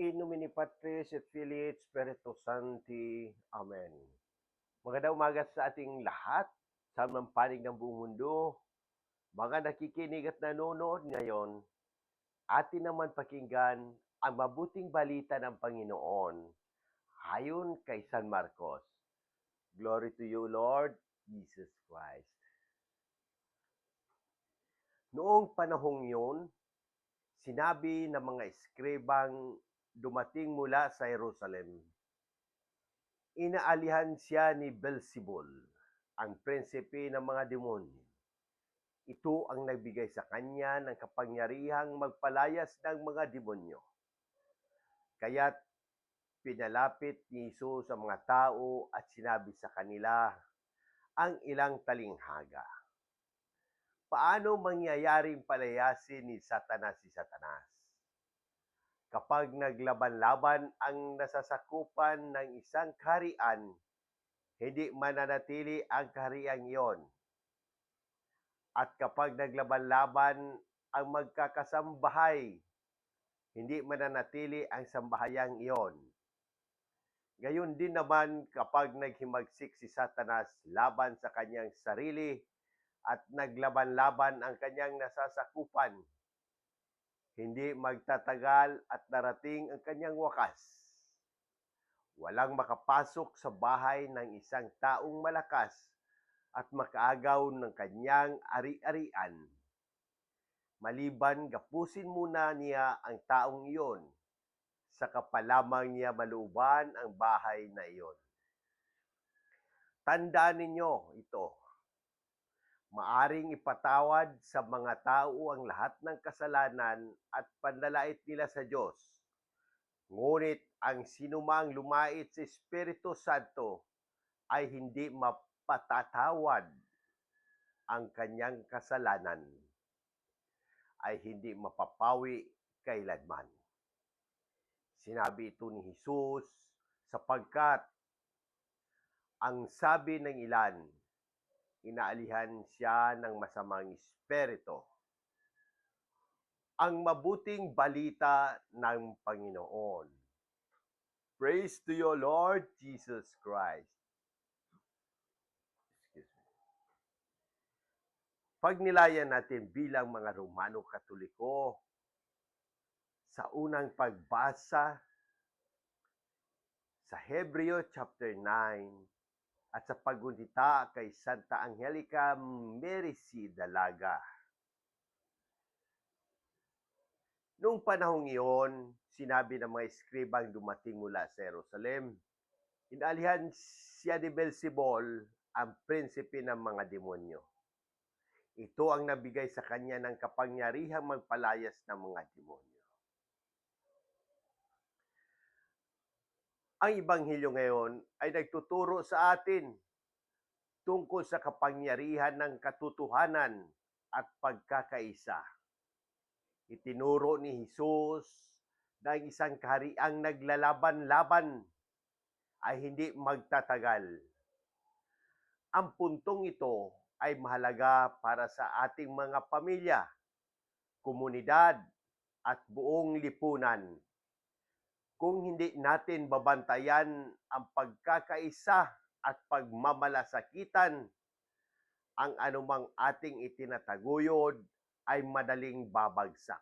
In nomine Patris et Filii et Spiritus Sancti. Amen. Magandang umaga sa ating lahat, sa mga ng buong mundo, mga nakikinig at nanonood ngayon, atin naman pakinggan ang mabuting balita ng Panginoon ayon kay San Marcos. Glory to you, Lord Jesus Christ. Noong panahong yun, sinabi ng mga eskribang dumating mula sa Jerusalem, inaalihan siya ni Belzebul, ang prinsipe ng mga demonyo. Ito ang nagbigay sa kanya ng kapangyarihang magpalayas ng mga demonyo. Kaya't pinalapit ni Jesus sa mga tao at sinabi sa kanila ang ilang talinghaga. Paano mangyayaring palayasin ni Satanas si Satanas? Kapag naglaban-laban ang nasasakupan ng isang kaharian, hindi mananatili ang kaharian iyon. At kapag naglaban-laban ang magkakasambahay, hindi mananatili ang sambahayang iyon. Gayon din naman kapag naghimagsik si Satanas laban sa kanyang sarili at naglaban-laban ang kanyang nasasakupan, hindi magtatagal at darating ang kanyang wakas. Walang makapasok sa bahay ng isang taong malakas at makaagaw ng kanyang ari-arian. Maliban gapusin muna niya ang taong iyon, sa kapalamang niya maluban ang bahay na iyon. Tandaan ninyo ito, maaring ipatawad sa mga tao ang lahat ng kasalanan at panlalait nila sa Diyos. Ngunit ang sinumang lumait sa Espiritu Santo ay hindi mapatatawad ang kanyang kasalanan ay hindi mapapawi kailanman. Sinabi ito ni Jesus sapagkat ang sabi ng ilan, inaalihan siya ng masamang espiritu. Ang mabuting balita ng Panginoon. Praise to you, Lord Jesus Christ. Excuse me. Pagnilayan natin bilang mga Romano Katoliko sa unang pagbasa sa Hebreo chapter 9 at sa paggunita kay Santa Angelica Merici Dalaga. Noong panahong iyon, sinabi ng mga eskribang dumating mula sa Jerusalem, inalihan siya ni Belzebul, ang prinsipe ng mga demonyo. Ito ang nabigay sa kanya ng kapangyarihang magpalayas ng mga demonyo. Ang Ibanghilyo ngayon ay nagtuturo sa atin tungkol sa kapangyarihan ng katotohanan at pagkakaisa. Itinuro ni Jesus na ang isang kahariang naglalaban-laban ay hindi magtatagal. Ang puntong ito ay mahalaga para sa ating mga pamilya, komunidad at buong lipunan kung hindi natin babantayan ang pagkakaisa at pagmamalasakitan, ang anumang ating itinataguyod ay madaling babagsak.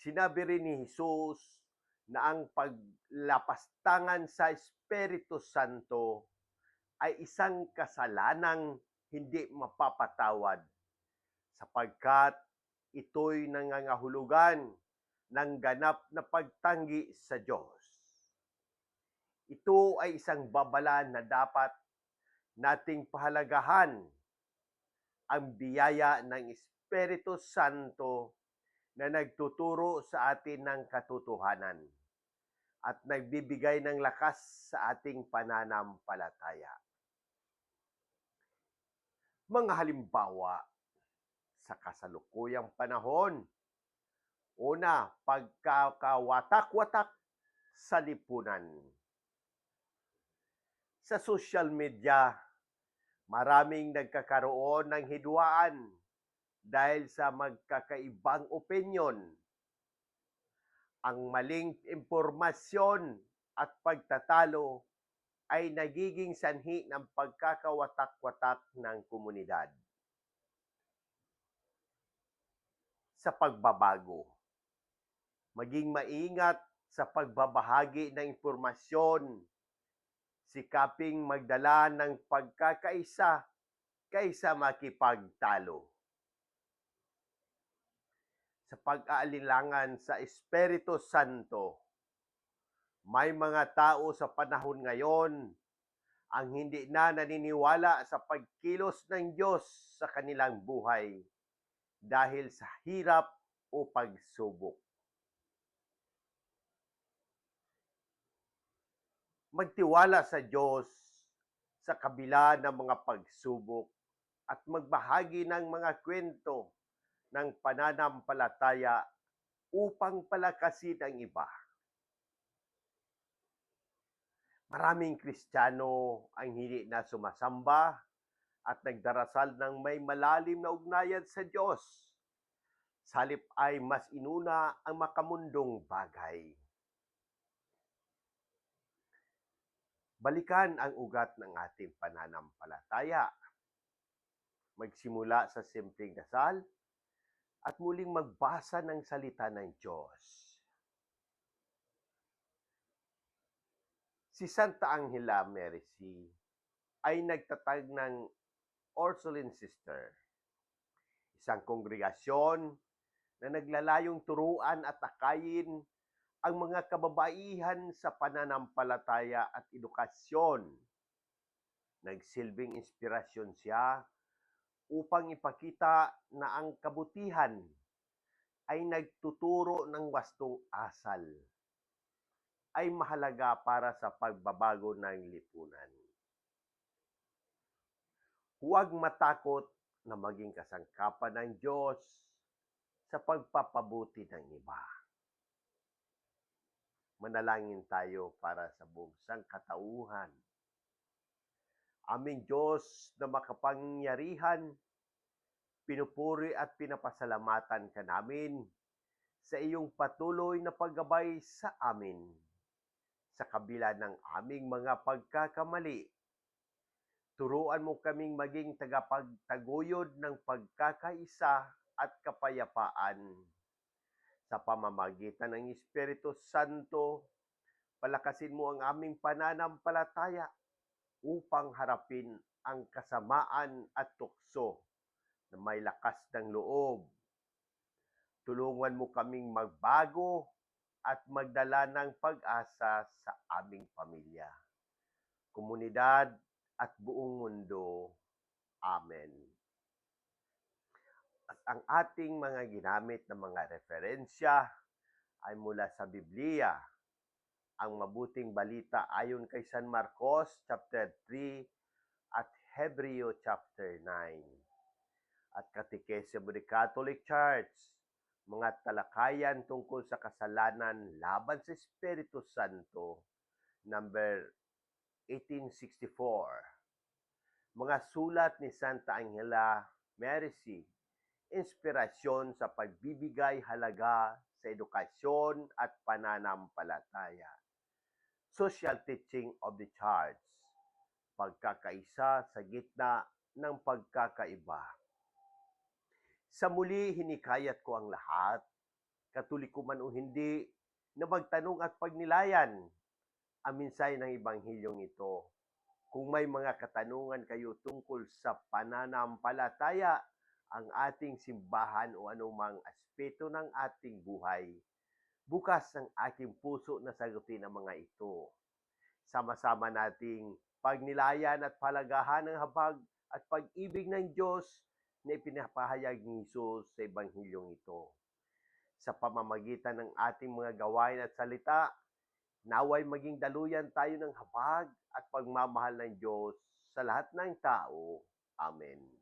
Sinabi rin ni Jesus na ang paglapastangan sa Espiritu Santo ay isang kasalanang hindi mapapatawad sapagkat ito'y nangangahulugan ng ganap na pagtanggi sa Diyos. Ito ay isang babala na dapat nating pahalagahan ang biyaya ng Espiritu Santo na nagtuturo sa atin ng katotohanan at nagbibigay ng lakas sa ating pananampalataya. Mga halimbawa sa kasalukuyang panahon, Una, pagkakawatak-watak sa lipunan. Sa social media, maraming nagkakaroon ng hidwaan dahil sa magkakaibang opinion Ang maling impormasyon at pagtatalo ay nagiging sanhi ng pagkakawatak-watak ng komunidad. Sa pagbabago, maging maingat sa pagbabahagi ng impormasyon, sikaping magdala ng pagkakaisa kaysa makipagtalo. Sa pag-aalilangan sa Espiritu Santo, may mga tao sa panahon ngayon ang hindi na naniniwala sa pagkilos ng Diyos sa kanilang buhay dahil sa hirap o pagsubok. Magtiwala sa Diyos sa kabila ng mga pagsubok at magbahagi ng mga kwento ng pananampalataya upang palakasin ang iba. Maraming Kristiyano ang hindi na sumasamba at nagdarasal ng may malalim na ugnayan sa Diyos. Salip ay mas inuna ang makamundong bagay. Balikan ang ugat ng ating pananampalataya. Magsimula sa simpleng dasal at muling magbasa ng salita ng Diyos. Si Santa Angela Merici ay nagtatag ng Ursuline Sister, isang kongregasyon na naglalayong turuan at akayin ang mga kababaihan sa pananampalataya at edukasyon. Nagsilbing inspirasyon siya upang ipakita na ang kabutihan ay nagtuturo ng wastong asal ay mahalaga para sa pagbabago ng lipunan. Huwag matakot na maging kasangkapan ng Diyos sa pagpapabuti ng iba. Manalangin tayo para sa buong sangkatauhan. Aming Diyos na makapangyarihan, pinupuri at pinapasalamatan ka namin sa iyong patuloy na paggabay sa amin sa kabila ng aming mga pagkakamali. Turuan mo kaming maging tagapagtaguyod ng pagkakaisa at kapayapaan. Sa pamamagitan ng Espiritu Santo, palakasin mo ang aming pananampalataya upang harapin ang kasamaan at tukso na may lakas ng loob. Tulungan mo kaming magbago at magdala ng pag-asa sa aming pamilya, komunidad at buong mundo. Amen. At ang ating mga ginamit na mga referensya ay mula sa Biblia. Ang mabuting balita ayon kay San Marcos chapter 3 at Hebreo chapter 9. At Catechism of the Catholic Church mga talakayan tungkol sa kasalanan laban sa Espiritu Santo, number 1864. Mga sulat ni Santa Angela Merici, inspirasyon sa pagbibigay halaga sa edukasyon at pananampalataya. Social Teaching of the Church, pagkakaisa sa gitna ng pagkakaiba. Sa muli, hinikayat ko ang lahat, katoliko man o hindi, na magtanong at pagnilayan ang minsay ng Ebanghilyong ito. Kung may mga katanungan kayo tungkol sa pananampalataya, ang ating simbahan o anumang aspeto ng ating buhay, bukas ang aking puso na sagutin ang mga ito. Sama-sama nating pagnilayan at palagahan ng habag at pag-ibig ng Diyos na ipinapahayag ni Jesus sa Ebanghilyong ito. Sa pamamagitan ng ating mga gawain at salita, naway maging daluyan tayo ng habag at pagmamahal ng Diyos sa lahat ng tao. Amen.